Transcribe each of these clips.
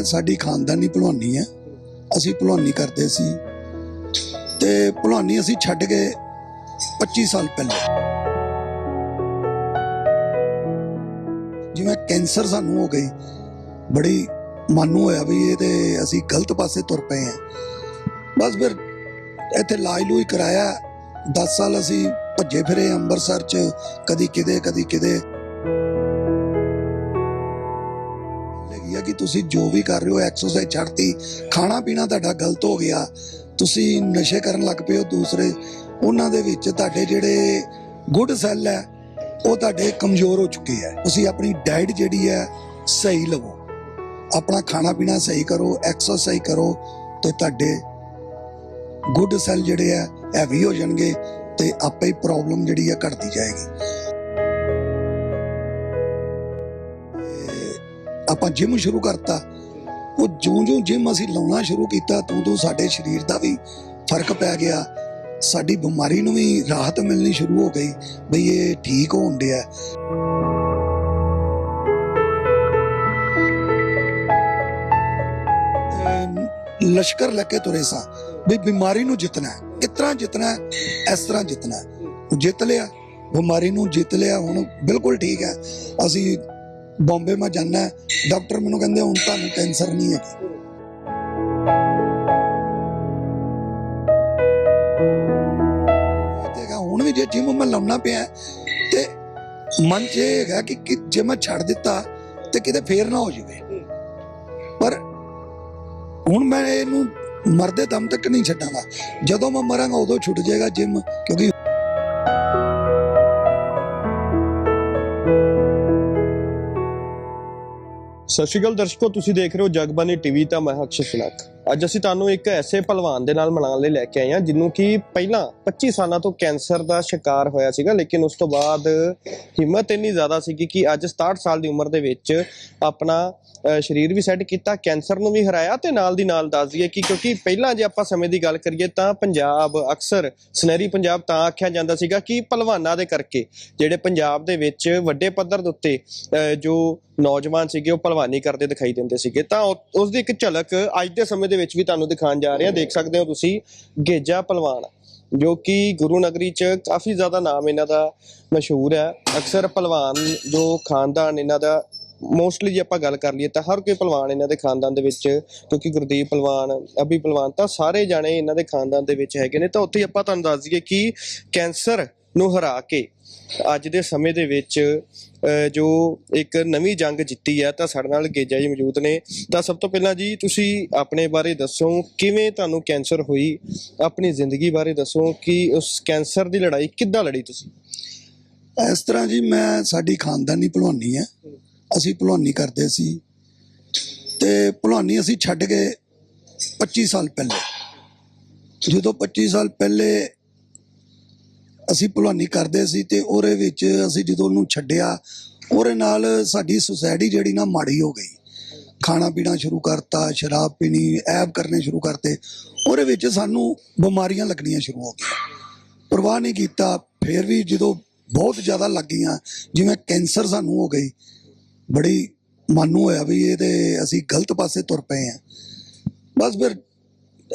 ਮੈਂ ਸਾਡੀ ਖਾਨਦਾਨੀ ਭਲਵਾਨੀ ਹੈ। ਅਸੀਂ ਭਲਵਾਨੀ ਕਰਦੇ ਸੀ। ਤੇ ਭਲਵਾਨੀ ਅਸੀਂ ਛੱਡ ਗਏ 25 ਸਾਲ ਪਹਿਲੇ। ਜਿਵੇਂ ਕੈਂਸਰ ਸਾਨੂੰ ਹੋ ਗਈ, ਬੜੀ ਮਨ ਨੂੰ ਹੋਇਆ ਵੀ ਇਹ ਤੇ ਅਸੀਂ ਗਲਤ ਪਾਸੇ ਤੁਰ ਪਏ ਹਾਂ। ਬਸ ਫਿਰ ਇੱਥੇ ਇਲਾਜ ਲੂਈ ਕਰਾਇਆ। 10 ਸਾਲ ਅਸੀਂ ਭੱਜੇ ਫਿਰੇ ਅੰਮ੍ਰਿਤਸਰ ਚ, ਕਦੀ ਕਿਤੇ ਕਦੀ ਕਿਤੇ। ਲੱਗੀ ਆ ਕਿ ਤੁਸੀਂ ਜੋ ਵੀ ਕਰ ਰਹੇ ਹੋ ਐਕਸਰਸਾਈਜ਼ ਛੱਡਤੀ, ਖਾਣਾ ਪੀਣਾ ਤੁਹਾਡਾ ਗਲਤ ਹੋ ਗਿਆ, ਤੁਸੀਂ ਨਸ਼ੇ ਕਰਨ ਲੱਗ ਪਏ ਹੋ ਦੂਸਰੇ, ਉਹਨਾਂ ਦੇ ਵਿੱਚ ਤੁਹਾਡੇ ਜਿਹੜੇ ਗੁੱਡ ਸੈੱਲ ਹੈ, ਉਹ ਤੁਹਾਡੇ ਕਮਜ਼ੋਰ ਹੋ ਚੁੱਕੇ ਹੈ। ਤੁਸੀਂ ਆਪਣੀ ਡਾਈਟ ਜਿਹੜੀ ਹੈ, ਸਹੀ ਲਵੋ। ਆਪਣਾ ਖਾਣਾ ਪੀਣਾ ਸਹੀ ਕਰੋ ਐਕਸਰਸਾਈਜ਼ ਕਰੋ, ਤੇ ਤੁਹਾਡੇ ਗੁੱਡ ਸੈੱਲ ਜਿਹੜੇ ਆ ਹੈਵੀ ਹੋ ਜਾਣਗੇ, ਤੇ ਆਪੇ ਹੀ ਪ੍ਰੋਬਲਮ ਜਿਹੜੀ ਆ ਘਟਦੀ ਜਾਏਗੀ। ਆਪਾਂ ਜਿਮ ਸ਼ੁਰੂ ਕਰਤਾ। ਉਹ ਜਿਉਂ-ਜਿਉਂ ਜਿਮ ਅਸੀਂ ਲਾਉਣਾ ਸ਼ੁਰੂ ਕੀਤਾ ਤੂੰ ਤੂੰ ਸਾਡੇ ਸਰੀਰ ਦਾ ਵੀ ਫ਼ਰਕ ਪੈ ਗਿਆ। ਸਾਡੀ ਬਿਮਾਰੀ ਨੂੰ ਵੀ ਰਾਹਤ ਮਿਲਣੀ ਸ਼ੁਰੂ ਹੋ ਗਈ ਬਈ ਇਹ ਠੀਕ ਹੋਣ ਡਿਆ। ਲਸ਼ਕਰ ਲੈ ਕੇ ਤੁਰੇ ਸਾਂ। ਵੀ ਬਿਮਾਰੀ ਨੂੰ ਜਿੱਤਣਾ ਹੈ। ਕਿਸ ਤਰ੍ਹਾਂ ਜਿੱਤਣਾ ਇਸ ਤਰ੍ਹਾਂ ਜਿੱਤਣਾ ਹੈ। ਜਿੱਤ ਲਿਆ। ਬਿਮਾਰੀ ਨੂੰ ਜਿੱਤ ਲਿਆ, ਹੁਣ ਬਿਲਕੁਲ ਠੀਕ ਹੈ। ਅਸੀਂ ਬੰਬੇ ਮੈਂ ਜਾਣਾ ਡਾਕਟਰ ਮੈਨੂੰ ਕਹਿੰਦੇ ਹੁਣ ਤੁਹਾਨੂੰ ਕੈਂਸਰ ਨਹੀਂ ਹੈਗੀ। ਹੁਣ ਵੀ ਜੇ ਜਿਮ ਮੈਂ ਲਾਉਣਾ ਪਿਆ, ਤੇ ਮਨ 'ਚ ਇਹ ਹੈਗਾ ਕਿ ਕਿ ਜੇ ਮੈਂ ਛੱਡ ਦਿੱਤਾ, ਤੇ ਕਿਤੇ ਫੇਰ ਨਾ ਹੋ ਜਾਵੇ। ਪਰ ਹੁਣ ਮੈਂ ਇਹਨੂੰ ਮਰਦੇ ਦਮ ਤੱਕ ਨਹੀਂ ਛੱਡਾਂਗਾ। ਜਦੋਂ ਮੈਂ ਮਰਾਂਗਾ ਉਦੋਂ ਛੁੱਟ ਜਾਏਗਾ ਜਿਮ, ਕਿਉਂਕਿ ਸਤਿ ਸ਼੍ਰੀ ਅਕਾਲ ਦਰਸ਼ਕੋ, ਤੁਸੀਂ ਦੇਖ ਰਹੇ ਹੋ ਜਗਬਾਨੀ ਟੀਵੀ ਤਾਂ ਮੈਂ ਅਕਸ਼ੇ ਸੁਨਕ ਅੱਜ ਅਸੀਂ ਤੁਹਾਨੂੰ ਇੱਕ ਐਸੇ ਪਹਿਲਵਾਨ ਦੇ ਨਾਲ ਮਿਲਾਉਣ ਲਈ ਲੈ ਕੇ ਆਏ ਹਾਂ ਜਿਹਨੂੰ ਕਿ ਪਹਿਲਾਂ 25 ਸਾਲਾਂ ਤੋਂ ਕੈਂਸਰ ਦਾ ਸ਼ਿਕਾਰ ਹੋਇਆ ਸੀਗਾ, ਲੇਕਿਨ ਉਸ ਤੋਂ ਬਾਅਦ ਹਿੰਮਤ ਇੰਨੀ ਜ਼ਿਆਦਾ ਸੀਗੀ ਕਿ ਅੱਜ 67 ਸਾਲ ਦੀ ਉਮਰ ਦੇ ਵਿੱਚ ਆਪਣਾ ਸਰੀਰ ਵੀ ਸੈੱਟ ਕੀਤਾ, ਕੈਂਸਰ ਨੂੰ ਵੀ ਹਰਾਇਆ ਤੇ ਨਾਲ ਦੀ ਨਾਲ ਦੱਸ ਦਈਏ ਕਿ ਕਿਉਂਕਿ ਪਹਿਲਾਂ ਜੇ ਆਪਾਂ ਸਮੇਂ ਦੀ ਗੱਲ ਕਰੀਏ ਤਾਂ ਪੰਜਾਬ ਅਕਸਰ ਸੁਨਹਿਰੀ ਪੰਜਾਬ ਤਾਂ ਆਖਿਆ ਜਾਂਦਾ ਸੀਗਾ ਕਿ ਪਹਿਲਵਾਨਾਂ ਦੇ ਕਰਕੇ, ਜਿਹੜੇ ਪੰਜਾਬ ਦੇ ਵਿੱਚ ਵੱਡੇ ਪੱਧਰ ਦੇ ਉੱਤੇ ਜੋ ਨੌਜਵਾਨ ਸੀਗੇ ਉਹ ਪਹਿਲਵਾਨੀ ਕਰਦੇ ਦਿਖਾਈ ਦਿੰਦੇ ਸੀਗੇ। ਤਾਂ ਉਹ- ਉਸ ਦੀ ਇੱਕ ਝਲਕ ਅੱਜ ਦੇ ਸਮੇਂ ਦੇ ਵਿੱਚ ਵੀ ਤੁਹਾਨੂੰ ਦਿਖਾਉਣ ਜਾ ਰਹੇ ਹਾਂ। ਦੇਖ ਸਕਦੇ ਹੋ ਤੁਸੀਂ ਗੇਜਾ ਪਹਿਲਵਾਨ, ਜੋ ਕਿ ਗੁਰੂ ਨਗਰੀ ਚ ਕਾਫੀ ਜ਼ਿਆਦਾ ਨਾਮ ਇਹਨਾਂ ਦਾ ਮਸ਼ਹੂਰ ਹੈ। ਅਕਸਰ ਪਹਿਲਵਾਨ ਜੋ ਖਾਨਦਾਨ ਇਹਨਾਂ ਦਾ ਮੋਸਟਲੀ ਜੇ ਆਪਾਂ ਗੱਲ ਕਰ ਲਈਏ ਤਾਂ ਹਰ ਕੋਈ ਪਹਿਲਵਾਨ ਇਹਨਾਂ ਦੇ ਖਾਨਦਾਨ ਦੇ ਵਿੱਚ ਕਿਉਂਕਿ ਗੁਰਦੀਪ ਪਹਿਲਵਾਨ ਅਭੀ ਪਹਿਲਵਾਨ ਤਾਂ ਸਾਰੇ ਜਾਣੇ ਇਹਨਾਂ ਦੇ ਖਾਨਦਾਨ ਦੇ ਵਿੱਚ ਹੈਗੇ ਨੇ। ਤਾਂ ਉੱਥੇ ਆਪਾਂ ਤੁਹਾਨੂੰ ਦੱਸ ਦਈਏ ਕਿ ਕੈਂਸਰ ਨੂੰ ਹਰਾ ਕੇ ਅੱਜ ਦੇ ਸਮੇਂ ਦੇ ਵਿੱਚ ਜੋ ਇੱਕ ਨਵੀਂ ਜੰਗ ਜਿੱਤੀ ਹੈ ਤਾਂ ਸਾਡੇ ਨਾਲ ਗੇਜਾ ਜੀ ਮੌਜੂਦ ਨੇ। ਤਾਂ ਸਭ ਤੋਂ ਪਹਿਲਾਂ ਜੀ ਤੁਸੀਂ ਆਪਣੇ ਬਾਰੇ ਦੱਸੋ ਕਿਵੇਂ ਤੁਹਾਨੂੰ ਕੈਂਸਰ ਹੋਈ? ਆਪਣੀ ਜ਼ਿੰਦਗੀ ਬਾਰੇ ਦੱਸੋ ਕਿ ਉਸ ਕੈਂਸਰ ਦੀ ਲੜਾਈ ਕਿੱਦਾਂ ਲੜੀ ਤੁਸੀਂ? ਇਸ ਤਰ੍ਹਾਂ ਜੀ ਮੈਂ ਸਾਡੀ ਖਾਨਦਾਨੀ ਭਲਵਾਨੀ ਹੈ। ਅਸੀਂ ਭਲਵਾਨੀ ਕਰਦੇ ਸੀ। ਤੇ ਭਲਵਾਨੀ ਅਸੀਂ ਛੱਡ ਗਏ 25 ਸਾਲ ਪਹਿਲੇ। ਜਦੋਂ 25 ਸਾਲ ਪਹਿਲੇ ਅਸੀਂ ਭਲਵਾਨੀ ਕਰਦੇ ਸੀ ਤੇ ਉਹਦੇ ਵਿੱਚ ਅਸੀਂ ਜਦੋਂ ਉਹਨੂੰ ਛੱਡਿਆ, ਉਹਦੇ ਨਾਲ ਸਾਡੀ ਸੁਸਾਇਟੀ ਜਿਹੜੀ ਨਾ ਮਾੜੀ ਹੋ ਗਈ। ਖਾਣਾ ਪੀਣਾ ਸ਼ੁਰੂ ਕਰਤਾ, ਸ਼ਰਾਬ ਪੀਣੀ, ਐਬ ਕਰਨੇ ਸ਼ੁਰੂ ਕਰਤੇ। ਉਹਦੇ ਵਿੱਚ ਸਾਨੂੰ ਬਿਮਾਰੀਆਂ ਲੱਗਣੀਆਂ ਸ਼ੁਰੂ ਹੋ ਗਈਆਂ। ਪਰਵਾਹ ਨਹੀਂ ਕੀਤਾ, ਫਿਰ ਵੀ ਜਦੋਂ ਬਹੁਤ ਜ਼ਿਆਦਾ ਲੱਗ ਗਈਆਂ, ਜਿਵੇਂ ਕੈਂਸਰ ਸਾਨੂੰ ਹੋ ਗਈ ਬੜੀ ਮਨ ਨੂੰ ਹੋਇਆ ਵੀ ਇਹ ਤੇ ਅਸੀਂ ਗਲਤ ਪਾਸੇ ਤੁਰ ਪਏ ਹਾਂ। ਬਸ ਫਿਰ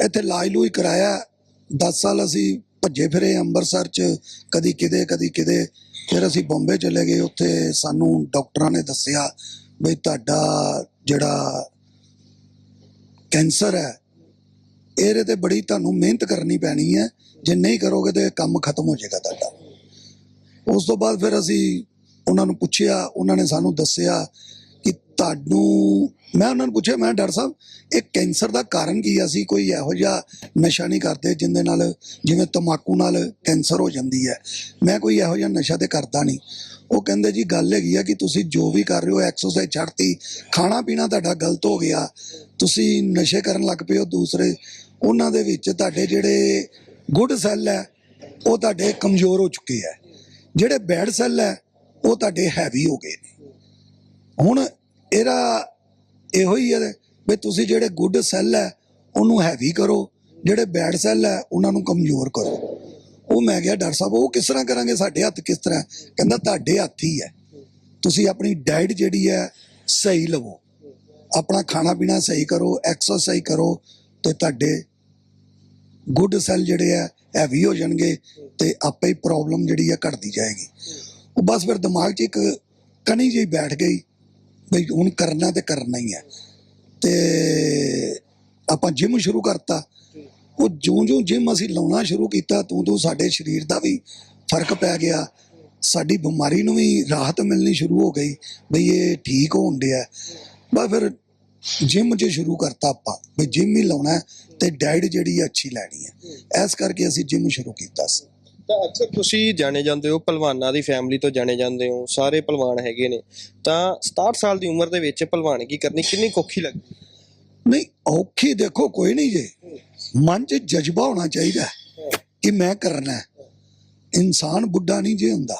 ਇੱਥੇ ਇਲਾਜ ਲੂਈ ਕਰਾਇਆ। 10 ਸਾਲ ਅਸੀਂ ਭੱਜੇ ਫਿਰੇ ਅੰਮ੍ਰਿਤਸਰ ਚ, ਕਦੀ ਕਿਤੇ ਕਦੀ ਕਿਤੇ। ਫਿਰ ਅਸੀਂ ਬੰਬੇ ਚਲੇ ਗਏ। ਉੱਥੇ ਸਾਨੂੰ ਡਾਕਟਰਾਂ ਨੇ ਦੱਸਿਆ ਵੀ ਤੁਹਾਡਾ ਜਿਹੜਾ ਕੈਂਸਰ ਹੈ, ਇਹਦੇ ਤੇ ਬੜੀ ਤੁਹਾਨੂੰ ਮਿਹਨਤ ਕਰਨੀ ਪੈਣੀ ਹੈ। ਜੇ ਨਹੀਂ ਕਰੋਗੇ ਤੇ ਕੰਮ ਖਤਮ ਹੋ ਜਾਏਗਾ ਤੁਹਾਡਾ। ਉਸ ਤੋਂ ਬਾਅਦ ਫਿਰ ਅਸੀਂ ਉਹਨਾਂ ਨੂੰ ਪੁੱਛਿਆ, ਉਹਨਾਂ ਨੇ ਸਾਨੂੰ ਦੱਸਿਆ ਕਿ ਤੁਹਾਨੂੰ, ਮੈਂ ਉਹਨਾਂ ਨੂੰ ਪੁੱਛਿਆ, ਮੈਂ ਡਾਕਟਰ ਸਾਹਿਬ, ਇਹ ਕੈਂਸਰ ਦਾ ਕਾਰਨ ਕੀ ਆ? ਅਸੀਂ ਕੋਈ ਇਹੋ ਜਿਹਾ ਨਸ਼ਾ ਨਹੀਂ ਕਰਦੇ ਜਿੰਦੇ ਨਾਲ, ਜਿਵੇਂ ਤਮਾਕੂ ਨਾਲ ਕੈਂਸਰ ਹੋ ਜਾਂਦੀ ਹੈ। ਮੈਂ ਕੋਈ ਇਹੋ ਜਿਹਾ ਨਸ਼ਾ ਤੇ ਕਰਦਾ ਨਹੀਂ। ਉਹ ਕਹਿੰਦੇ, ਜੀ, ਗੱਲ ਹੈਗੀ ਆ ਕਿ ਤੁਸੀਂ ਜੋ ਵੀ ਕਰ ਰਹੇ ਹੋ, ਐਕਸਰਸਾਈਜ਼ ਛੱਡਤੀ ਖਾਣਾ ਪੀਣਾ ਤੁਹਾਡਾ ਗਲਤ ਹੋ ਗਿਆ, ਤੁਸੀਂ ਨਸ਼ੇ ਕਰਨ ਲੱਗ ਪਏ ਹੋ ਦੂਸਰੇ, ਉਹਨਾਂ ਦੇ ਵਿੱਚ ਤੁਹਾਡੇ ਜਿਹੜੇ ਗੁੱਡ ਸੈੱਲ ਹੈ, ਉਹ ਤੁਹਾਡੇ ਕਮਜ਼ੋਰ ਹੋ ਚੁੱਕੇ ਹੈ। ਜਿਹੜੇ ਬੈਡ ਸੈੱਲ ਹੈ ਉਹ ਤੁਹਾਡੇ ਹੈਵੀ ਹੋ ਗਏ ਨੇ। ਹੁਣ ਇਹਦਾ ਇਹੋ ਹੀ ਹੈ ਵੀ ਤੁਸੀਂ ਜਿਹੜੇ ਗੁੱਡ ਸੈੱਲ ਹੈ, ਉਹਨੂੰ ਹੈਵੀ ਕਰੋ। ਜਿਹੜੇ ਬੈਡ ਸੈੱਲ ਹੈ, ਉਹਨਾਂ ਨੂੰ ਕਮਜ਼ੋਰ ਕਰੋ। ਉਹ ਮੈਂ ਕਿਹਾ, ਡਾਕਟਰ ਸਾਹਿਬ, ਉਹ ਕਿਸ ਤਰ੍ਹਾਂ ਕਰਾਂਗੇ? ਸਾਡੇ ਹੱਥ ਕਿਸ ਤਰ੍ਹਾਂ? ਕਹਿੰਦਾ, ਤੁਹਾਡੇ ਹੱਥ ਹੀ ਹੈ। ਤੁਸੀਂ ਆਪਣੀ ਡਾਈਟ ਜਿਹੜੀ ਹੈ, ਸਹੀ ਲਵੋ। ਆਪਣਾ ਖਾਣਾ ਪੀਣਾ ਸਹੀ ਕਰੋ ਐਕਸਰਸਾਈਜ਼ ਕਰੋ, ਤੇ ਤੁਹਾਡੇ ਗੁੱਡ ਸੈੱਲ ਜਿਹੜੇ ਆ ਹੈਵੀ ਹੋ ਜਾਣਗੇ ਤੇ ਆਪੇ ਹੀ ਪ੍ਰੋਬਲਮ ਜਿਹੜੀ ਆ ਘਟਦੀ ਜਾਏਗੀ। ਉਹ ਬਸ ਫਿਰ ਦਿਮਾਗ 'ਚ ਇੱਕ ਕਣੀ ਜਿਹੀ ਬੈਠ ਗਈ ਬਈ ਹੁਣ ਕਰਨਾ ਤੇ ਕਰਨਾ ਹੀ ਹੈ। ਤੇ ਆਪਾਂ ਜਿਮ ਸ਼ੁਰੂ ਕਰਤਾ। ਉਹ ਜਿਉਂ-ਜਿਉਂ ਜਿਮ ਅਸੀਂ ਲਾਉਣਾ ਸ਼ੁਰੂ ਕੀਤਾ ਤੂੰ ਤੂੰ ਸਾਡੇ ਸਰੀਰ ਦਾ ਵੀ ਫ਼ਰਕ ਪੈ ਗਿਆ। ਸਾਡੀ ਬਿਮਾਰੀ ਨੂੰ ਵੀ ਰਾਹਤ ਮਿਲਣੀ ਸ਼ੁਰੂ ਹੋ ਗਈ ਬਈ ਇਹ ਠੀਕ ਹੋਣ ਡਿਆ। ਬਸ ਫਿਰ ਜਿਮ 'ਚ ਸ਼ੁਰੂ ਕਰਤਾ ਆਪਾਂ ਵੀ ਜਿਮ ਹੀ ਲਾਉਣਾ ਹੈ ਤੇ ਡਾਈਟ ਜਿਹੜੀ ਹੈ ਅੱਛੀ ਲੈਣੀ ਹੈ। ਇਸ ਕਰਕੇ ਅਸੀਂ ਜਿਮ ਸ਼ੁਰੂ ਕੀਤਾ ਸੀ। ਤਾਂ ਅਕਸਰ ਤੁਸੀਂ ਜਾਣੇ ਜਾਂਦੇ ਹੋ ਪਹਿਲਵਾਨਾਂ ਦੀ ਫੈਮਿਲੀ ਤੋਂ ਜਾਣੇ ਜਾਂਦੇ ਹੋ, ਸਾਰੇ ਪਹਿਲਵਾਨ ਹੈਗੇ ਨੇ। ਤਾਂ 67 ਸਾਲ ਦੀ ਉਮਰ ਦੇ ਵਿੱਚ ਪਹਿਲਵਾਨਗੀ ਕਰਨੀ, ਕਿੰਨੀ ਕੋਖੀ ਲੱਗਦੀ? ਨਹੀਂ, ਔਖੀ ਦੇਖੋ ਕੋਈ ਨਹੀਂ ਜੇ। ਮਨ 'ਚ ਜਜ਼ਬਾ ਹੋਣਾ ਚਾਹੀਦਾ ਕਿ ਮੈਂ ਕਰਨਾ ਹੈ। ਇਨਸਾਨ ਬੁੱਢਾ ਨਹੀਂ ਜੇ ਹੁੰਦਾ।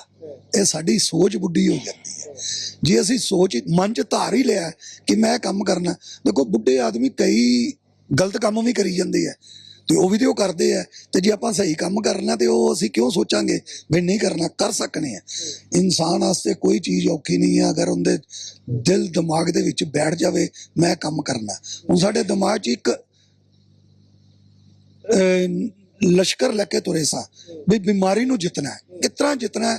ਇਹ ਸਾਡੀ ਸੋਚ ਬੁੱਢੀ ਹੋ ਜਾਂਦੀ ਹੈ। ਜੇ ਅਸੀਂ ਸੋਚ, ਮਨ 'ਚ ਧਾਰ ਹੀ ਲਿਆ ਕਿ ਮੈਂ ਕੰਮ ਕਰਨਾ ਦੇਖੋ, ਬੁੱਢੇ ਆਦਮੀ ਕਈ ਗਲਤ ਕੰਮ ਵੀ ਕਰੀ ਜਾਂਦੇ ਆ ਤੇ ਉਹ ਵੀ ਤੇ ਉਹ ਕਰਦੇ ਆ। ਤੇ ਜੇ ਆਪਾਂ ਸਹੀ ਕੰਮ ਕਰਨਾ ਤੇ ਉਹ ਅਸੀਂ ਕਿਉਂ ਸੋਚਾਂਗੇ? ਵੀ ਨਹੀਂ ਕਰਨਾ, ਕਰ ਸਕਨੇ ਆ। ਇਨਸਾਨ ਵਾਸਤੇ ਕੋਈ ਚੀਜ਼ ਔਖੀ ਨਹੀਂ ਹੈ ਅਗਰ ਉਹਦੇ ਦਿਲ, ਦਿਮਾਗ ਦੇ ਵਿੱਚ ਬੈਠ ਜਾਵੇ, ਮੈਂ ਕੰਮ ਕਰਨਾ। ਹੁਣ ਸਾਡੇ ਦਿਮਾਗ 'ਚ ਇੱਕ ਲਸ਼ਕਰ ਲੈ ਕੇ ਤੁਰੇ ਸਾਂ, ਵੀ ਬਿਮਾਰੀ ਨੂੰ ਜਿੱਤਣਾ ਹੈ। ਕਿਸ ਤਰ੍ਹਾਂ ਜਿੱਤਣਾ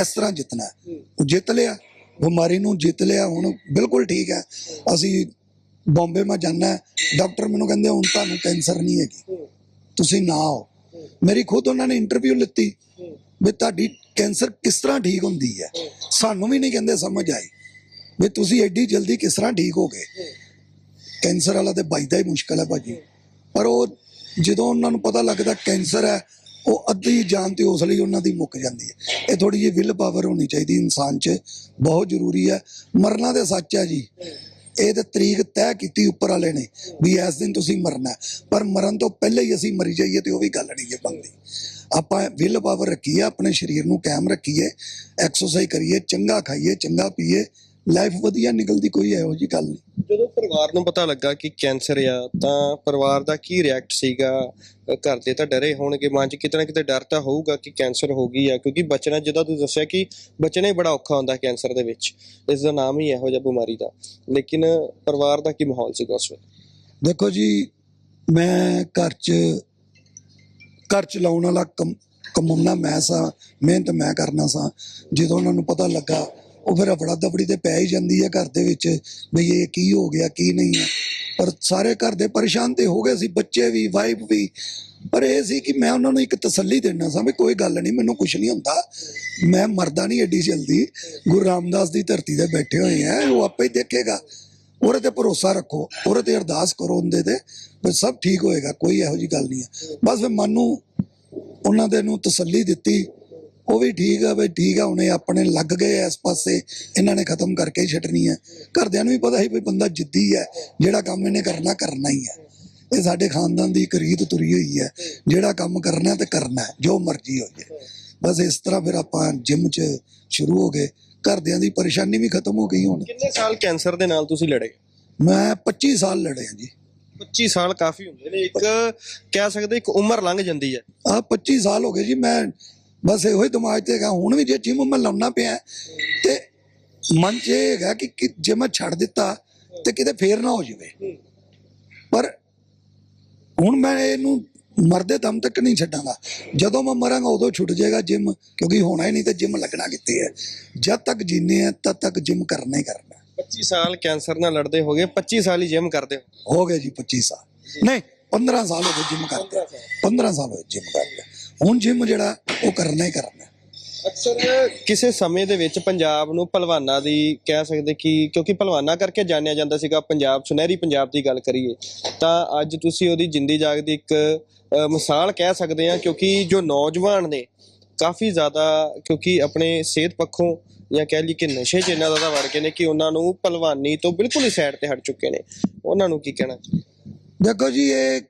ਇਸ ਤਰ੍ਹਾਂ ਜਿੱਤਣਾ ਉਹ ਜਿੱਤ ਲਿਆ, ਬਿਮਾਰੀ ਨੂੰ ਜਿੱਤ ਲਿਆ, ਹੁਣ ਬਿਲਕੁਲ ਠੀਕ ਹੈ। ਅਸੀਂ ਬੰਬੇ ਮੈਂ ਜਾਣਾ ਡਾਕਟਰ ਮੈਨੂੰ ਕਹਿੰਦੇ ਹੁਣ ਤੁਹਾਨੂੰ ਕੈਂਸਰ ਨਹੀਂ ਹੈਗੀ। ਤੁਸੀਂ ਨਾ ਆਓ। ਮੇਰੀ ਖੁਦ ਉਹਨਾਂ ਨੇ ਇੰਟਰਵਿਊ ਲਿੱਤੀ ਵੀ ਤੁਹਾਡੀ ਕੈਂਸਰ ਕਿਸ ਤਰ੍ਹਾਂ ਠੀਕ ਹੁੰਦੀ ਹੈ। ਸਾਨੂੰ ਵੀ ਨਹੀਂ ਕਹਿੰਦੇ ਸਮਝ ਆਈ ਵੀ ਤੁਸੀਂ ਐਡੀ ਜਲਦੀ ਕਿਸ ਤਰ੍ਹਾਂ ਠੀਕ ਹੋ ਗਏ। ਕੈਂਸਰ ਵਾਲਾ ਤੇ ਬਚਦਾ ਹੀ ਮੁਸ਼ਕਲ ਹੈ ਭਾਜੀ। ਪਰ ਉਹ ਜਦੋਂ ਉਹਨਾਂ ਨੂੰ ਪਤਾ ਲੱਗਦਾ ਕੈਂਸਰ ਹੈ, ਉਹ ਅੱਧੀ ਜਾਨ ਤੇ ਉਸ ਲਈ ਉਹਨਾਂ ਦੀ ਮੁੱਕ ਜਾਂਦੀ ਹੈ। ਇਹ ਥੋੜੀ ਜਿਹੀ ਵਿਲ ਪਾਵਰ ਹੋਣੀ ਚਾਹੀਦੀ ਇਨਸਾਨ 'ਚ। ਬਹੁਤ ਜ਼ਰੂਰੀ ਹੈ। ਮਰਨਾ ਤੇ ਸੱਚ ਹੈ ਜੀ। ਇਹ ਤੇ ਤਰੀਕ ਤੈਅ ਕੀਤੀ ਉੱਪਰ ਵਾਲੇ ਨੇ ਵੀ ਇਸ ਦਿਨ ਤੁਸੀਂ ਮਰਨਾ ਪਰ ਮਰਨ ਤੋਂ ਪਹਿਲੇ ਹੀ ਅਸੀਂ ਮਰੀ ਜਾਈਏ ਤੇ ਉਹ ਵੀ ਗੱਲ ਨਹੀਂ ਜੇ ਬਣਦੀ। ਆਪਾਂ ਵਿਲ ਪਾਵਰ ਰੱਖੀਏ, ਆਪਣੇ ਸਰੀਰ ਨੂੰ ਕਾਇਮ ਰੱਖੀਏ ਐਕਸਰਸਾਈਜ਼ ਕਰੀਏ, ਚੰਗਾ ਖਾਈਏ, ਚੰਗਾ ਪੀਏ ਲਾਈਫ ਵਧੀਆ ਨਿਕਲਦੀ ਕੋਈ ਇਹੋ ਜੀ ਗੱਲ ਨਹੀਂ। ਜਦੋਂ ਪਰਿਵਾਰ ਨੂੰ ਪਤਾ ਲੱਗਾ ਕਿ ਕੈਂਸਰ ਆ ਤਾਂ ਪਰਿਵਾਰ ਦਾ ਕੀ ਰਿਐਕਟ ਸੀਗਾ? ਘਰ ਦੇ ਤਾਂ ਡਰੇ ਹੋਣਗੇ ਮਨ 'ਚ ਕਿਤੇ ਨਾ ਕਿਤੇ ਡਰ ਤਾਂ ਹੋਊਗਾ ਕਿ ਕੈਂਸਰ ਹੋ ਗਈ ਆ ਕਿਉਂਕਿ ਬਚਣਾ ਜਿੱਦਾਂ ਤੁਸੀਂ ਦੱਸਿਆ ਕਿ ਬਚਣਾ ਹੀ ਬੜਾ ਔਖਾ ਹੁੰਦਾ ਕੈਂਸਰ ਦੇ ਵਿੱਚ ਇਸ ਦਾ ਨਾਮ ਹੀ ਇਹੋ ਜਿਹਾ ਬਿਮਾਰੀ ਦਾ। ਲੇਕਿਨ ਪਰਿਵਾਰ ਦਾ ਕੀ ਮਾਹੌਲ ਸੀਗਾ ਉਸ ਵੇਲੇ? ਦੇਖੋ ਜੀ ਮੈਂ ਘਰ 'ਚ ਘਰ ਚਲਾਉਣ ਵਾਲਾ ਕਮ- ਕਮਾਉਣਾ ਮੈਂ ਸਾਂ ਮਿਹਨਤ ਮੈਂ ਕਰਨਾ ਸਾਂ। ਜਦੋਂ ਉਹਨਾਂ ਨੂੰ ਪਤਾ ਲੱਗਾ ਉਹ ਫਿਰ ਅਫੜਾ ਦਫੜੀ ਤੇ ਪੈ ਹੀ ਜਾਂਦੀ ਹੈ ਘਰ ਦੇ ਵਿੱਚ ਵੀ ਇਹ ਕੀ ਹੋ ਗਿਆ, ਕੀ ਨਹੀਂ ਹੈ। ਪਰ ਸਾਰੇ ਘਰ ਦੇ ਪਰੇਸ਼ਾਨ ਤੇ ਹੋ ਗਏ ਸੀ, ਬੱਚੇ ਵੀ ਵਾਈਫ ਵੀ। ਪਰ ਇਹ ਸੀ ਕਿ ਮੈਂ ਉਹਨਾਂ ਨੂੰ ਇੱਕ ਤਸੱਲੀ ਦੇਣਾ ਸਾਂ ਵੀ ਕੋਈ ਗੱਲ ਨਹੀਂ, ਮੈਨੂੰ ਕੁਝ ਨਹੀਂ ਹੁੰਦਾ। ਮੈਂ ਮਰਦਾ ਨਹੀਂ ਐਡੀ ਜਲਦੀ। ਗੁਰੂ ਰਾਮਦਾਸ ਦੀ ਧਰਤੀ ਤੇ ਬੈਠੇ ਹੋਏ ਆ, ਉਹ ਆਪੇ ਹੀ ਦੇਖੇਗਾ। ਉਹਦੇ ਤੇ ਭਰੋਸਾ ਰੱਖੋ, ਉਹਦੇ ਤੇ ਅਰਦਾਸ ਕਰੋ ਉਹਦੇ ਤੇ, ਵੀ ਸਭ ਠੀਕ ਹੋਏਗਾ, ਕੋਈ ਇਹੋ ਜੀ ਗੱਲ ਨਹੀਂ ਹੈ। ਬਸ ਫਿਰ ਮਨ ਨੂੰ ਉਹਨਾਂ ਦੇ ਨੂੰ ਤਸੱਲੀ ਦਿੱਤੀ। ਉਹ ਵੀ ਠੀਕ ਆ ਬਈ ਠੀਕ ਆ ਹੁਣੇ ਆਪਣੇ ਲੱਗ ਗਏ ਇਸ ਪਾਸੇ ਇਹਨਾਂ ਨੇ ਖਤਮ ਕਰਕੇ ਛੱਡਣੀ ਹੈ ਘਰਦਿਆਂ ਨੂੰ ਵੀ ਪਤਾ ਸੀ ਵੀ ਬੰਦਾ ਜਿੱਦੀ ਹੈ ਜਿਹੜਾ ਕੰਮ ਇਹਨੇ ਕਰਨਾ ਕਰਨਾ ਹੀ ਹੈ ਇਹ ਸਾਡੇ ਖਾਨਦਾਨ ਦੀ ਇੱਕ ਰੀਤ ਤੁਰੀ ਹੋਈ ਹੈ ਜਿਹੜਾ ਕੰਮ ਕਰਨਾ ਤੇ ਕਰਨਾ ਜੋ ਮਰਜ਼ੀ ਹੋ ਜਾਏ। ਬਸ ਇਸ ਤਰ੍ਹਾਂ ਫਿਰ ਆਪਾਂ ਜਿਮ 'ਚ ਸ਼ੁਰੂ ਹੋ ਗਏ। ਘਰਦਿਆਂ ਦੀ ਪਰੇਸ਼ਾਨੀ ਵੀ ਖਤਮ ਹੋ ਗਈ ਹੁਣ। ਕਿੰਨੇ ਸਾਲ ਕੈਂਸਰ ਦੇ ਨਾਲ ਤੁਸੀਂ ਲੜੇ? ਮੈਂ 25 ਸਾਲ ਲੜੇ ਹਾਂ ਜੀ। 25 ਸਾਲ ਕਾਫੀ ਹੁੰਦੇ ਨੇ। ਇੱਕ ਕਹਿ ਸਕਦੇ ਇੱਕ ਉਮਰ ਲੰਘ ਜਾਂਦੀ ਹੈ। ਆ 25 ਸਾਲ ਹੋ ਗਏ ਜੀ ਮੈਂ ਬਸ ਇਹੋ ਹੀ ਦਿਮਾਗ 'ਚ ਹੈਗਾ। ਹੁਣ ਵੀ ਜੇ ਜਿਮ ਮੈਂ ਲਾਉਣਾ ਪਿਆ ਤੇ ਮਨ 'ਚ ਇਹ ਹੈਗਾ ਕਿ ਕਿ ਜੇ ਮੈਂ ਛੱਡ ਦਿੱਤਾ ਤੇ ਕਿਤੇ ਫੇਰ ਨਾ ਹੋ ਜਾਵੇ। ਪਰ ਹੁਣ ਮੈਂ ਇਹਨੂੰ ਮਰਦੇ ਦਮ ਤੱਕ ਨਹੀਂ ਛੱਡਾਂਗਾ। ਜਦੋਂ ਮੈਂ ਮਰਾਂਗਾ ਉਦੋਂ ਛੁੱਟ ਜਾਏਗਾ ਜਿਮ ਕਿਉਂਕਿ ਹੋਣਾ ਹੀ ਨਹੀਂ ਤੇ ਜਿਮ ਲੱਗਣਾ ਕਿੱਥੇ ਹੈ। ਜਦ ਤੱਕ ਜੀਨੇ ਆ ਤਦ ਤੱਕ ਜਿਮ ਕਰਨਾ ਹੀ ਕਰਨਾ। 25 ਸਾਲ ਕੈਂਸਰ ਨਾਲ ਲੜਦੇ ਹੋਗੇ 25 ਸਾਲ ਹੀ ਜਿਮ ਕਰਦੇ ਹੋ। ਹੋ ਗਏ ਜੀ 25 ਸਾਲ। ਨਹੀਂ 15 ਸਾਲ ਹੋ ਗਏ ਜਿਮ ਕਰਦੇ। 15 ਸਾਲ। ਹੋਏ ਜਿਮ ਕਰਦੇ। ਹੁਣ ਜਿਮ ਜਿਹੜਾ ਉਹ ਕਰਨਾ ਹੀ ਕਰਨਾ। ਅਕਸਰ ਕਿਸੇ ਸਮੇਂ ਦੇ ਵਿੱਚ ਪੰਜਾਬ ਨੂੰ ਪਹਿਲਵਾਨਾਂ ਦੀ ਕਹਿ ਸਕਦੇ ਕਿ ਕਿਉਂਕਿ ਪਹਿਲਵਾਨਾਂ ਕਰਕੇ ਜਾਣਿਆ ਜਾਂਦਾ ਸੀਗਾ ਪੰਜਾਬ ਸੁਨਹਿਰੀ ਪੰਜਾਬ ਦੀ ਗੱਲ ਕਰੀਏ ਤਾਂ ਅੱਜ ਤੁਸੀਂ ਉਹਦੀ ਜਿੰਦੀ ਜਾਗਦੀ ਇੱਕ ਅ, ਮਿਸਾਲ ਕਹਿ ਸਕਦੇ ਆ ਕਿਉਂਕਿ ਜੋ ਨੌਜਵਾਨ ਨੇ ਕਾਫੀ ਜ਼ਿਆਦਾ ਕਿਉਂਕਿ ਆਪਣੇ ਸਿਹਤ ਪੱਖੋਂ ਜਾਂ ਕਹਿ ਲਈ ਕਿ ਨਸ਼ੇ 'ਚ ਇੰਨਾ ਜ਼ਿਆਦਾ ਵੜ ਗਏ ਨੇ ਕਿ ਉਹਨਾਂ ਨੂੰ ਪਹਿਲਵਾਨੀ ਤੋਂ ਬਿਲਕੁਲ ਹੀ ਸਾਈਡ ਤੇ ਹਟ ਚੁੱਕੇ ਨੇ। ਉਹਨਾਂ ਨੂੰ ਕੀ ਕਹਿਣਾ? ਦੇਖੋ ਜੀ ਇਹ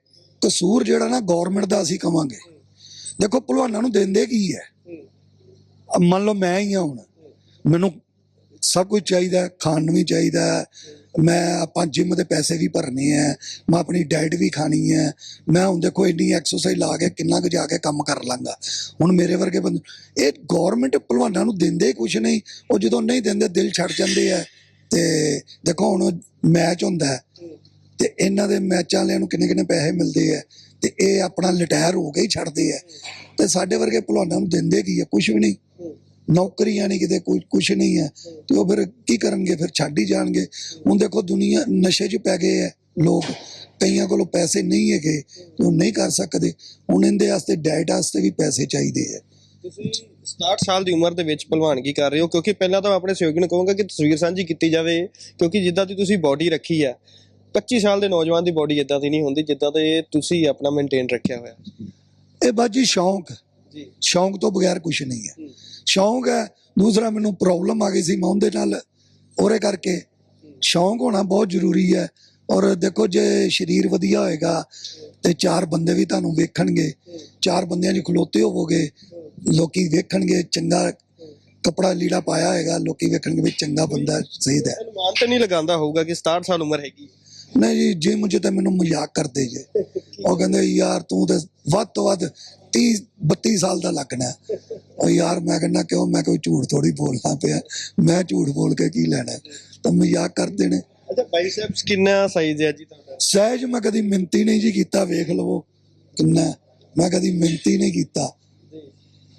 ਕਸੂਰ ਜਿਹੜਾ ਨਾ ਗਵਰਨਮੈਂਟ ਦਾ ਅਸੀਂ ਕਵਾਂਗੇ। ਦੇਖੋ ਭਲਵਾਨਾਂ ਨੂੰ ਦਿੰਦੇ ਕੀ ਹੈ? ਮੰਨ ਲਓ ਮੈਂ ਹੀ ਹਾਂ ਹੁਣ। ਮੈਨੂੰ ਸਭ ਕੁਝ ਚਾਹੀਦਾ ਖਾਣ ਨੂੰ ਵੀ ਚਾਹੀਦਾ ਮੈਂ ਆਪਾਂ ਜਿਮ ਦੇ ਪੈਸੇ ਵੀ ਭਰਨੇ ਆ ਮੈਂ ਆਪਣੀ ਡਾਈਟ ਵੀ ਖਾਣੀ ਹੈ। ਮੈਂ ਹੁਣ ਦੇਖੋ ਇੰਨੀ ਐਕਸਰਸਾਈਜ਼ ਲਾ ਕੇ ਕਿੰਨਾ ਕੁ ਜਾ ਕੇ ਕੰਮ ਕਰ ਲਾਂਗਾ। ਹੁਣ ਮੇਰੇ ਵਰਗੇ ਬੰਦੇ ਇਹ ਗਵਰਨਮੈਂਟ ਭਲਵਾਨਾਂ ਨੂੰ ਦਿੰਦੇ ਕੁਝ ਨਹੀਂ। ਉਹ ਜਦੋਂ ਨਹੀਂ ਦਿੰਦੇ ਦਿਲ ਛੱਡ ਜਾਂਦੇ ਆ ਤੇ ਦੇਖੋ ਹੁਣ ਮੈਚ ਹੁੰਦਾ ਤੇ ਇਹਨਾਂ ਦੇ ਮੈਚਾਂ ਵਾਲਿਆਂ ਨੂੰ ਕਿੰਨੇ ਕਿੰਨੇ ਪੈਸੇ ਮਿਲਦੇ ਆ ਤੇ ਇਹ ਆਪਣਾ ਰਿਟਾਇਰ ਹੋ ਕੇ ਹੀ ਛੱਡਦੇ ਆ। ਤੇ ਸਾਡੇ ਵਰਗੇ ਭਲਵਾਨਾਂ ਨੂੰ ਦਿੰਦੇ ਕੀ ਆ? ਕੁਝ ਵੀ ਨਹੀਂ। ਨੌਕਰੀਆਂ ਨਹੀਂ ਕਿਤੇ ਕੁਝ ਕੁਝ ਨਹੀਂ ਹੈ ਤੇ ਉਹ ਫਿਰ ਕੀ ਕਰਨਗੇ? ਫਿਰ ਛੱਡ ਹੀ ਜਾਣਗੇ। ਹੁਣ ਦੇਖੋ ਦੁਨੀਆ ਨਸ਼ੇ 'ਚ ਪੈ ਗਏ ਹੈ ਲੋਕ। ਕਈਆਂ ਕੋਲ ਪੈਸੇ ਨਹੀਂ ਹੈਗੇ ਉਹ ਨਹੀਂ ਕਰ ਸਕਦੇ। ਹੁਣ ਇਹਦੇ ਵਾਸਤੇ ਡਾਈਟ ਵਾਸਤੇ ਵੀ ਪੈਸੇ ਚਾਹੀਦੇ ਹੈ ਤੁਸੀਂ 67 ਸਾਲ ਦੀ ਉਮਰ ਦੇ ਵਿੱਚ ਭਲਵਾਨਗੀ ਕਰ ਰਹੇ ਹੋ, ਕਿਉਂਕਿ ਪਹਿਲਾਂ ਤਾਂ ਆਪਣੇ ਸਹਿਯੋਗੀ ਨੂੰ ਕਹੂੰਗਾ ਕਿ ਤਸਵੀਰ ਸਾਂਝੀ ਕੀਤੀ ਜਾਵੇ। ਕਿਉਂਕਿ ਜਿੱਦਾਂ ਦੀ ਤੁਸੀਂ ਬਾਡੀ ਰੱਖੀ ਹੈ 25 ਸਾਲ ਦੇ ਨੌਜਵਾਨ ਦੀ ਬਾਡੀ ਇਦਾਂ ਦੀ ਨਹੀਂ ਹੁੰਦੀ ਜਿੱਦਾਂ ਦੇ ਤੁਸੀਂ ਆਪਣਾ ਮੇਨਟੇਨ ਰੱਖਿਆ ਹੋਇਆ। ਇਹ ਬਾਜੀ ਸ਼ੌਂਕ। ਜੀ। ਸ਼ੌਂਕ ਤੋਂ ਬਗੈਰ ਕੁਝ ਨਹੀਂ ਹੈ। ਸ਼ੌਂਕ ਹੈ ਦੂਸਰਾ ਮੈਨੂੰ ਪ੍ਰੋਬਲਮ ਆ ਗਈ ਸੀ ਮੈਂ ਉਹਦੇ ਨਾਲ ਉਹਦੇ ਕਰਕੇ। ਸ਼ੌਂਕ ਹੋਣਾ ਬਹੁਤ ਜ਼ਰੂਰੀ ਹੈ ਔਰ ਦੇਖੋ ਜੇ ਸਰੀਰ ਵਧੀਆ ਹੋਏਗਾ ਤੇ ਚਾਰ ਬੰਦੇ ਵੀ ਤੁਹਾਨੂੰ ਵੇਖਣਗੇ। ਚਾਰ ਬੰਦਿਆਂ 'ਚ ਖਲੋਤੇ ਹੋਵੋਗੇ। ਲੋਕੀ ਵੇਖਣਗੇ ਚੰਗਾ ਕਪੜਾ ਲੀੜਾ ਪਾਇਆ ਹੋਏਗਾ ਲੋਕੀ ਵੇਖਣਗੇ ਵੀ ਚੰਗਾ ਬੰਦਾ ਸਹੀਦ ਹੈ। ਅਨੁਮਾਨ ਤਾਂ ਨਹੀਂ ਲਗਾਉਂਦਾ ਹੋਊਗਾ ਕਿ 67 ਸਾਲ ਉਮਰ ਹੈਗੀ। ਨਹੀਂ ਜੀ ਜਿਮ 'ਚ ਤਾਂ ਮੈਨੂੰ ਮਜ਼ਾਕ ਕਰਦੇ ਜੇ। ਉਹ ਕਹਿੰਦੇ ਯਾਰ ਤੂੰ ਤੇ ਵੱਧ ਤੋਂ ਵੱਧ 30 32 ਸਾਲ ਦਾ ਲੱਗਣਾ। ਉਹ ਯਾਰ ਮੈਂ ਕਹਿੰਦਾ ਕਿਉਂ? ਮੈਂ ਕੋਈ ਝੂਠ ਥੋੜੀ ਬੋਲਣਾ ਪਿਆ। ਮੈਂ ਝੂਠ ਬੋਲ ਕੇ ਕੀ ਲੈਣਾ? ਤਾਂ ਮਜ਼ਾਕ ਕਰਦੇ ਨੇ। ਅੱਛਾ ਬਾਈਸੈਪਸ ਕਿੰਨਾ ਸਾਈਜ਼ ਹੈ ਜੀ ਤੁਹਾਡਾ? ਸਹਿਜ ਮੈਂ ਕਦੀ ਮਿੰਤੀ ਨਹੀਂ ਜੀ ਕੀਤਾ ਵੇਖ ਲਵੋ ਕਿੰਨਾ। ਮੈਂ ਕਦੀ ਮਿੰਤੀ ਨਹੀਂ ਕੀਤਾ।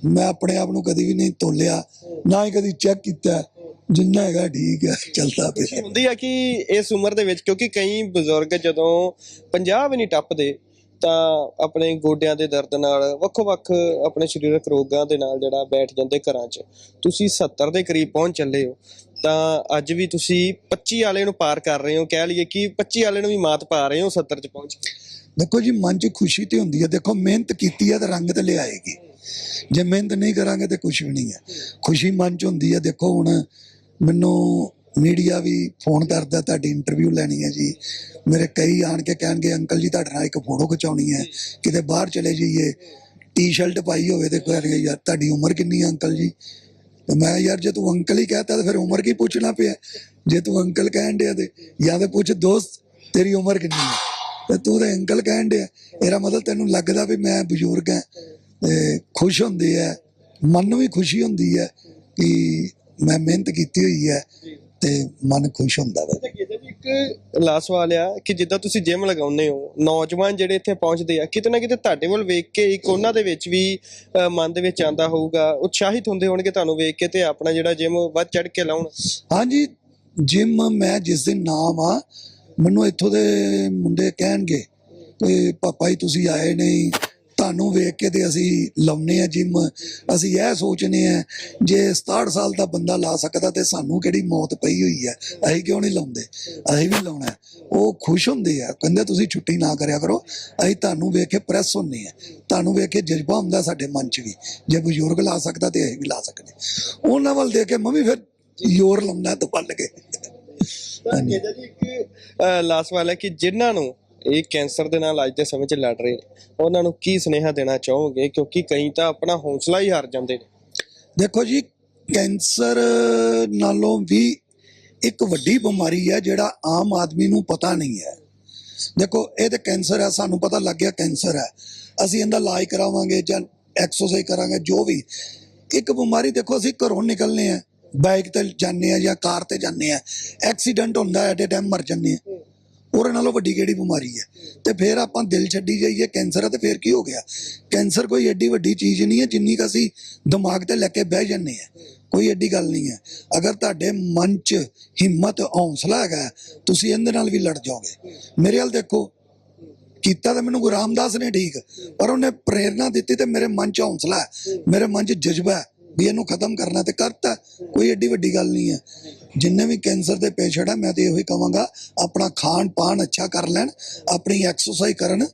ਮੈਂ ਆਪਣੇ ਆਪ ਨੂੰ ਕਦੀ ਵੀ ਨਹੀਂ ਤੋਲਿਆ ਨਾ ਹੀ ਕਦੀ ਚੈੱਕ ਕੀਤਾ। ਜਿੰਨਾ ਹੈਗਾ ਠੀਕ ਹੈ ਚੱਲਦਾ ਪਿਆ। ਹੁੰਦੀ ਆ ਕਿ ਇਸ ਉਮਰ ਦੇ ਵਿੱਚ ਕਿਉਂਕਿ ਕਈ ਬਜ਼ੁਰਗ ਜਦੋਂ 50 ਵੀ ਨਹੀਂ ਟੱਪਦੇ ਤਾਂ ਆਪਣੇ ਗੋਡਿਆਂ ਦੇ ਦਰਦ ਨਾਲ ਵੱਖੋ-ਵੱਖ ਆਪਣੇ ਸਰੀਰਕ ਰੋਗਾਂ ਦੇ ਨਾਲ ਜਿਹੜਾ ਬੈਠ ਜਾਂਦੇ ਘਰਾਂ 'ਚ। ਤੁਸੀਂ 70 ਦੇ ਕਰੀਬ ਪਹੁੰਚ ਚੱਲੇ ਹੋ ਤਾਂ ਅੱਜ ਵੀ ਤੁਸੀਂ 25 ਵਾਲੇ ਨੂੰ ਪਾਰ ਕਰ ਰਹੇ ਹੋ ਕਹਿ ਲਈਏ ਕਿ 25 ਵਾਲੇ ਨੂੰ ਵੀ ਮਾਤ ਪਾ ਰਹੇ ਹੋ 70 'ਚ ਪਹੁੰਚ ਕੇ। ਦੇਖੋ ਜੀ ਮਨ 'ਚ ਖੁਸ਼ੀ ਤੇ ਹੁੰਦੀ ਹੈ। ਦੇਖੋ ਮਿਹਨਤ ਕੀਤੀ ਹੈ ਤਾਂ ਰੰਗ ਤੇ ਲਿਆਏਗੀ। ਜੇ ਮਿਹਨਤ ਨਹੀਂ ਕਰਾਂਗੇ ਤੇ ਕੁਝ ਵੀ ਨਹੀਂ ਹੈ। ਖੁਸ਼ੀ ਮਨ 'ਚ ਹੁੰਦੀ ਹੈ। ਦੇਖੋ ਹੁਣ ਮੈਨੂੰ ਮੀਡੀਆ ਵੀ ਫੋਨ ਕਰਦਾ, ਤੁਹਾਡੀ ਇੰਟਰਵਿਊ ਲੈਣੀ ਹੈ ਜੀ। ਮੇਰੇ ਕਈ ਆਣ ਕੇ ਕਹਿਣਗੇ, ਅੰਕਲ ਜੀ, ਤੁਹਾਡੇ ਨਾਲ ਇੱਕ ਫੋਟੋ ਖਿਚਾਉਣੀ ਹੈ। ਕਿਤੇ ਬਾਹਰ ਚਲੇ ਜਾਈਏ ਟੀ-ਸ਼ਰਟ ਪਾਈ ਹੋਵੇ ਤੇ ਕਹਿਣਗੇ, ਯਾਰ, ਤੁਹਾਡੀ ਉਮਰ ਕਿੰਨੀ ਹੈ ਅੰਕਲ ਜੀ? ਤੇ ਮੈਂ ਯਾਰ, ਜੇ ਤੂੰ ਅੰਕਲ ਹੀ ਕਹਤਾ, ਤਾਂ ਫਿਰ ਉਮਰ ਕੀ ਪੁੱਛਣਾ ਪਿਆ? ਜੇ ਤੂੰ ਅੰਕਲ ਕਹਿਣ ਡਿਆ ਤੇ ਜਾਂ ਤੇ ਪੁੱਛ, ਦੋਸਤ, ਤੇਰੀ ਉਮਰ ਕਿੰਨੀ ਹੈ ਤੇ ਤੂੰ ਤਾਂ ਅੰਕਲ ਕਹਿਣ ਡਿਆ। ਇਹਦਾ ਮਤਲਬ ਤੈਨੂੰ ਲੱਗਦਾ ਵੀ ਮੈਂ ਬਜ਼ੁਰਗ ਹਾਂ ਤੇ ਖੁਸ਼ ਹੁੰਦੇ ਹੈ ਮਨ ਨੂੰ ਵੀ ਖੁਸ਼ੀ ਹੁੰਦੀ ਹੈ ਕਿ ਮੈਂ ਮਿਹਨਤ ਕੀਤੀ ਹੋਈ ਹੈ ਤੇ ਮਨ ਖੁਸ਼ ਹੁੰਦਾ ਵਾ। ਇਹਦੇ ਵੀ ਇੱਕ ਲਾਸਟ ਸਵਾਲ ਆ ਕਿ ਜਿੱਦਾਂ ਤੁਸੀਂ ਜਿਮ ਲਗਾਉਂਦੇ ਹੋ ਨੌਜਵਾਨ ਜਿਹੜੇ ਇੱਥੇ ਪਹੁੰਚਦੇ ਆ ਕਿਤੇ ਨਾ ਕਿਤੇ ਤੁਹਾਡੇ ਵੱਲ ਵੇਖ ਕੇ ਇੱਕ ਉਹਨਾਂ ਦੇ ਵਿੱਚ ਵੀ ਮਨ ਦੇ ਵਿੱਚ ਆਂਦਾ ਹੋਊਗਾ ਉਤਸ਼ਾਹਿਤ ਹੁੰਦੇ ਹੋਣਗੇ ਤੁਹਾਨੂੰ ਵੇਖ ਕੇ ਤੇ ਆਪਣਾ ਜਿਹੜਾ ਜਿਮ ਵੱਧ ਚੜ ਕੇ ਲਾਉਣ। ਹਾਂਜੀ ਜਿਮ ਮੈਂ ਜਿਸ ਦਿਨ ਨਾਮ ਆ ਮੈਨੂੰ ਇੱਥੋਂ ਦੇ ਮੁੰਡੇ ਕਹਿਣਗੇ ਕਿ ਪਾਪਾ ਜੀ ਤੁਸੀਂ ਆਏ ਨਹੀਂ ਤੁਹਾਨੂੰ ਵੇਖ ਕੇ ਤੇ ਅਸੀਂ ਲਾਉਨੇ ਆ ਜਿਮ। ਅਸੀਂ ਇਹ ਸੋਚਨੇ ਆ ਜੇ 67 ਸਾਲ ਦਾ ਬੰਦਾ ਲਾ ਸਕਦਾ ਤੇ ਸਾਨੂੰ ਕਿਹੜੀ ਮੌਤ ਪਈ ਹੋਈ ਹੈ ਅਸੀਂ ਕਿਉਂ ਨਹੀਂ ਲਾਉਂਦੇ? ਅਸੀਂ ਵੀ ਲਾਉਣਾ। ਉਹ ਖੁਸ਼ ਹੁੰਦੇ ਆ ਕਹਿੰਦੇ ਤੁਸੀਂ ਛੁੱਟੀ ਨਾ ਕਰਿਆ ਕਰੋ ਅਸੀਂ ਤੁਹਾਨੂੰ ਵੇਖ ਕੇ ਪ੍ਰੈਸ ਹੁੰਨੇ ਆ। ਤੁਹਾਨੂੰ ਵੇਖ ਕੇ ਜਜ਼ਬਾ ਹੁੰਦਾ ਸਾਡੇ ਮਨ 'ਚ ਵੀ ਜੇ ਬਜ਼ੁਰਗ ਲਾ ਸਕਦਾ ਤੇ ਅਸੀਂ ਵੀ ਲਾ ਸਕਦੇ। ਉਹਨਾਂ ਵੱਲ ਦੇਖ ਕੇ ਮੈਂ ਵੀ ਫਿਰ ਜ਼ੋਰ ਲਾਉਣਾ ਤਾਂ ਪੱਲ ਕੇ। ਤਾਂ ਇਹਦਾ ਜੀ ਇੱਕ ਲਾਸਟ ਕਿ ਜਿਨ੍ਹਾਂ ਨੂੰ ਇਹ ਕੈਂਸਰ ਦੇ ਨਾਲ ਅੱਜ ਦੇ ਸਮੇਂ 'ਚ ਲੜ ਰਹੇ ਨੇ। ਉਹਨਾਂ ਨੂੰ ਕੀ ਸੁਨੇਹਾ ਦੇਣਾ ਚਾਹੋਗੇ? ਕਿਉਂਕਿ ਕਈ ਤਾਂ ਆਪਣਾ ਹੌਸਲਾ ਹੀ ਹਾਰ ਜਾਂਦੇ ਨੇ। ਦੇਖੋ ਜੀ, ਕੈਂਸਰ ਨਾਲੋਂ ਵੀ ਇੱਕ ਵੱਡੀ ਬਿਮਾਰੀ ਹੈ, ਜਿਹੜਾ ਆਮ ਆਦਮੀ ਨੂੰ ਪਤਾ ਨਹੀਂ ਹੈ। ਦੇਖੋ, ਇਹ ਤੇ ਕੈਂਸਰ ਹੈ, ਸਾਨੂੰ ਪਤਾ ਲੱਗ ਗਿਆ ਕੈਂਸਰ ਹੈ। ਅਸੀਂ ਇਹਦਾ ਇਲਾਜ ਕਰਾਵਾਂਗੇ ਜਾਂ ਐਕਸਰਸਾਈਜ਼ ਕਰਾਂਗੇ, ਜੋ ਵੀ। ਇੱਕ ਬਿਮਾਰੀ ਦੇਖੋ, ਅਸੀਂ ਘਰੋਂ ਨਿਕਲਨੇ ਆ। ਬਾਈਕ ਤੇ ਜਾਂਦੇ ਆ ਜਾਂ ਕਾਰ ਤੇ ਜਾਂਦੇ ਆ। ਐਕਸੀਡੈਂਟ ਹੁੰਦਾ ਐਟ ਏ ਟਾਈਮ ਮਰ ਜਾਂਦੇ ਆ। ਉਹਦੇ ਨਾਲੋਂ ਵੱਡੀ ਕਿਹੜੀ ਬਿਮਾਰੀ ਹੈ? ਤੇ ਫਿਰ ਆਪਾਂ ਦਿਲ ਛੱਡੀ ਜਾਈਏ, ਕੈਂਸਰ ਹੈ ਤੇ ਫਿਰ ਕੀ ਹੋ ਗਿਆ? ਕੈਂਸਰ ਕੋਈ ਐਡੀ ਵੱਡੀ ਚੀਜ਼ ਨਹੀਂ ਹੈ ਜਿੰਨੀ ਕੁ ਅਸੀਂ ਦਿਮਾਗ ਤੇ ਲੈ ਕੇ ਬਹਿ ਜੰਨੇ ਆ ਕੋਈ ਐਡੀ ਗੱਲ ਨਹੀਂ ਹੈ। ਅਗਰ ਤੁਹਾਡੇ ਮਨ 'ਚ ਹਿੰਮਤ, ਹੌਸਲਾ ਹੈਗਾ ਤੁਸੀਂ ਇਹਦੇ ਨਾਲ ਵੀ ਲੜ ਜਾਓਗੇ। ਮੇਰੇ ਵੱਲ ਦੇਖੋ, ਕੀਤਾ ਤਾਂ ਮੈਨੂੰ ਗੁਰੂ ਰਾਮਦਾਸ ਨੇ ਠੀਕ, ਪਰ ਉਹਨੇ ਪ੍ਰੇਰਣਾ ਦਿੱਤੀ ਤੇ ਮੇਰੇ ਮਨ 'ਚ ਹੌਸਲਾ ਹੈ, ਮੇਰੇ ਮਨ 'ਚ ਜਜ਼ਬਾ ਹੈ। ਵੀ ਇਹਨੂੰ ਖਤਮ ਕਰਨਾ ਤੇ ਕਰਤਾ, ਕੋਈ ਐਡੀ ਵੱਡੀ ਗੱਲ ਨਹੀਂ ਹੈ। ਜਿੰਨੇ ਵੀ ਕੈਂਸਰ ਦੇ ਪੇਸ਼ੈਂਟ ਆ, ਮੈਂ ਤੇ ਇਹੋ ਹੀ ਕਹਾਂਗਾ, ਆਪਣਾ ਖਾਣ ਪਾਣ ਅੱਛਾ ਕਰ ਲੈਣ, ਆਪਣੀ ਐਕਸਰਸਾਈਜ਼ ਕਰਨ,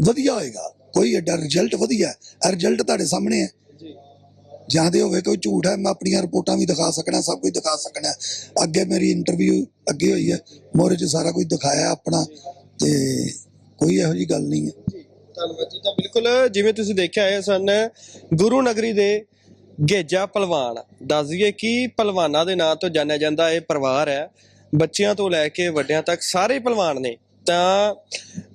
ਵਧੀਆ ਹੋਏਗਾ। ਕੋਈ ਐਡਾ ਰਿਜ਼ਲਟ ਵਧੀਆ ਹੈ ਰਿਜ਼ਲਟ ਤੁਹਾਡੇ ਸਾਹਮਣੇ ਹੈ। ਜਾਂ ਤੇ ਹੋਵੇ ਕੋਈ ਝੂਠ ਹੈ, ਮੈਂ ਆਪਣੀਆਂ ਰਿਪੋਰਟਾਂ ਵੀ ਦਿਖਾ ਸਕਣਾ, ਸਭ ਕੁਝ ਦਿਖਾ ਸਕਣਾ। ਅੱਗੇ ਮੇਰੀ ਇੰਟਰਵਿਊ ਅੱਗੇ ਹੋਈ ਹੈ ਮੋਰੇ 'ਚ ਸਾਰਾ ਕੁਝ ਦਿਖਾਇਆ ਆਪਣਾ, ਤੇ ਕੋਈ ਇਹੋ ਜੀ ਗੱਲ ਨਹੀਂ ਹੈ। ਧੰਨਵਾਦ ਜੀ। ਤਾਂ ਬਿਲਕੁਲ, ਜਿਵੇਂ ਤੁਸੀਂ ਦੇਖਿਆ ਹੈ ਸਨ ਗੁਰੂ ਨਗਰੀ ਦੇ ਗੇਜਾ ਪਹਿਲਵਾਨ ਦੱਸ ਦਈਏ ਕਿ ਪਹਿਲਵਾਨਾਂ ਦੇ ਨਾਂ ਤੋਂ ਜਾਣਿਆ ਜਾਂਦਾ ਇਹ ਪਰਿਵਾਰ ਹੈ। ਬੱਚਿਆਂ ਤੋਂ ਲੈ ਕੇ ਵੱਡਿਆਂ ਤੱਕ ਸਾਰੇ ਪਹਿਲਵਾਨ ਨੇ। ਤਾਂ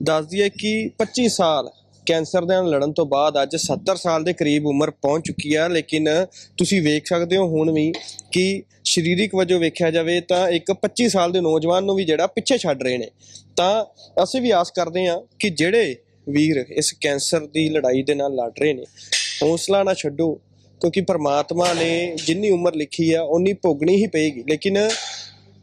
ਦੱਸ ਦਈਏ ਕਿ 25 ਸਾਲ ਕੈਂਸਰ ਦੇ ਨਾਲ ਲੜਨ ਤੋਂ ਬਾਅਦ ਅੱਜ 70 ਸਾਲ ਦੇ ਕਰੀਬ ਉਮਰ ਪਹੁੰਚ ਚੁੱਕੀ ਆ ਲੇਕਿਨ ਤੁਸੀਂ ਵੇਖ ਸਕਦੇ ਹੋ ਹੁਣ ਵੀ ਕਿ ਸਰੀਰਕ ਵਜੋਂ ਵੇਖਿਆ ਜਾਵੇ ਤਾਂ ਇੱਕ 25 ਸਾਲ ਦੇ ਨੌਜਵਾਨ ਨੂੰ ਵੀ ਜਿਹੜਾ ਪਿੱਛੇ ਛੱਡ ਰਹੇ ਨੇ। ਤਾਂ ਅਸੀਂ ਵੀ ਆਸ ਕਰਦੇ ਹਾਂ ਕਿ ਜਿਹੜੇ ਵੀਰ ਇਸ ਕੈਂਸਰ ਦੀ ਲੜਾਈ ਦੇ ਨਾਲ ਲੜ ਰਹੇ ਨੇ, ਹੌਸਲਾ ਨਾ ਛੱਡੋ। ਕਿਉਂਕਿ ਪਰਮਾਤਮਾ ਨੇ ਜਿੰਨੀ ਉਮਰ ਲਿਖੀ ਆ ਉਨੀ ਭੋਗਣੀ ਹੀ ਪਏਗੀ। ਲੇਕਿਨ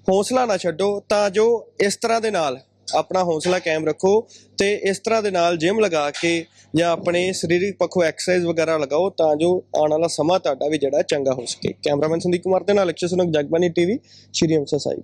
ਹੌਸਲਾ ਨਾ ਛੱਡੋ, ਤਾਂ ਜੋ ਇਸ ਤਰ੍ਹਾਂ ਦੇ ਨਾਲ ਆਪਣਾ ਹੌਸਲਾ ਕਾਇਮ ਰੱਖੋ ਤੇ ਇਸ ਤਰ੍ਹਾਂ ਦੇ ਨਾਲ ਜਿਮ ਲਗਾ ਕੇ ਜਾਂ ਆਪਣੇ ਸਰੀਰਕ ਪੱਖੋਂ ਐਕਸਰਸਾਈਜ਼ ਵਗੈਰਾ ਲਗਾਓ, ਤਾਂ ਜੋ ਆਉਣ ਵਾਲਾ ਸਮਾਂ ਤੁਹਾਡਾ ਵੀ ਜਿਹੜਾ ਚੰਗਾ ਹੋ ਸਕੇ। ਕੈਮਰਾਮੈਨ ਸੰਦੀਪ ਕੁਮਾਰ ਦੇ ਨਾਲ ਅਕਸ਼ੇ ਸੁਨਕ ਜਗਬਾਨੀ ਟੀਵੀ, ਸ਼੍ਰੀ ਅੰਮ੍ਰਿਤਸਰ ਸਾਹਿਬ।